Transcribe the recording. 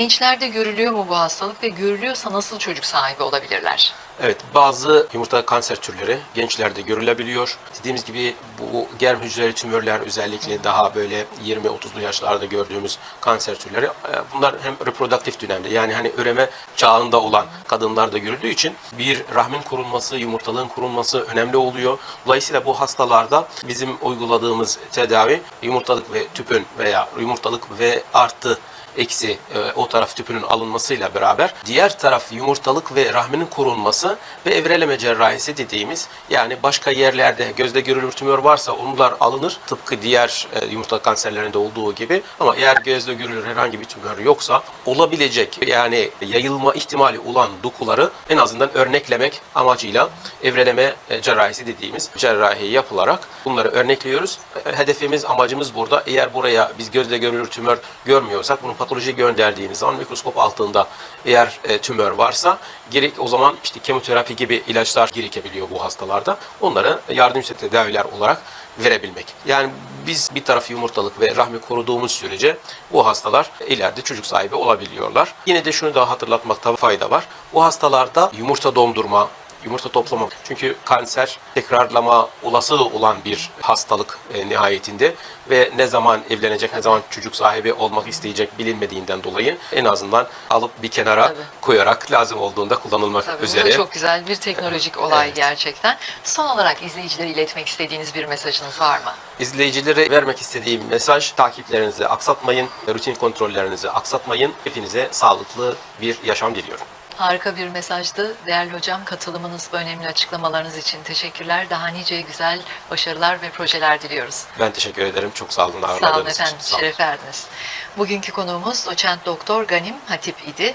Gençlerde görülüyor mu bu hastalık ve görülüyorsa nasıl çocuk sahibi olabilirler? Evet, bazı yumurta kanser türleri gençlerde görülebiliyor. Dediğimiz gibi bu germ hücreli tümörler özellikle daha böyle 20-30'lu yaşlarda gördüğümüz kanser türleri e, bunlar hem reproduktif dönemde yani hani üreme çağında olan kadınlarda görüldüğü için bir rahmin korunması, yumurtalığın korunması önemli oluyor. Dolayısıyla bu hastalarda bizim uyguladığımız tedavi yumurtalık ve tüpün veya yumurtalık ve artı eksi e, o taraf tüpünün alınmasıyla beraber diğer taraf yumurtalık ve rahminin korunması ve evreleme cerrahisi dediğimiz yani başka yerlerde gözde görülür tümör varsa onlar alınır. Tıpkı diğer e, yumurtalık kanserlerinde olduğu gibi. Ama eğer gözde görülür herhangi bir tümör yoksa olabilecek yani yayılma ihtimali olan dokuları en azından örneklemek amacıyla evreleme e, cerrahisi dediğimiz cerrahi yapılarak bunları örnekliyoruz. E, Hedefimiz amacımız burada. Eğer buraya biz gözle görülür tümör görmüyorsak bunu patoloji gönderdiğimiz zaman mikroskop altında eğer tümör varsa gerek o zaman işte kemoterapi gibi ilaçlar gerekebiliyor bu hastalarda. Onları yardımcı tedaviler olarak verebilmek. Yani biz bir taraf yumurtalık ve rahmi koruduğumuz sürece bu hastalar ileride çocuk sahibi olabiliyorlar. Yine de şunu da hatırlatmakta fayda var. Bu hastalarda yumurta dondurma, yumurta toplama. Çünkü kanser tekrarlama olasılığı olan bir hastalık e, nihayetinde ve ne zaman evlenecek, ne zaman çocuk sahibi olmak isteyecek bilinmediğinden dolayı en azından alıp bir kenara Tabii. koyarak lazım olduğunda kullanılmak Tabii bu üzere. da çok güzel bir teknolojik olay Evet. gerçekten. Son olarak izleyicilere iletmek istediğiniz bir mesajınız var mı? İzleyicilere vermek istediğim mesaj takiplerinizi aksatmayın, rutin kontrollerinizi aksatmayın. Hepinize sağlıklı bir yaşam diliyorum. Harika bir mesajdı. Değerli hocam katılımınız ve önemli açıklamalarınız için teşekkürler. Daha nice güzel başarılar ve projeler diliyoruz. Ben teşekkür ederim. Çok sağ olun Sağ olun ağırladığınız için. efendim, Sağ olun. şeref verdiniz. Bugünkü konuğumuz doçent doktor Ganim Hatip idi.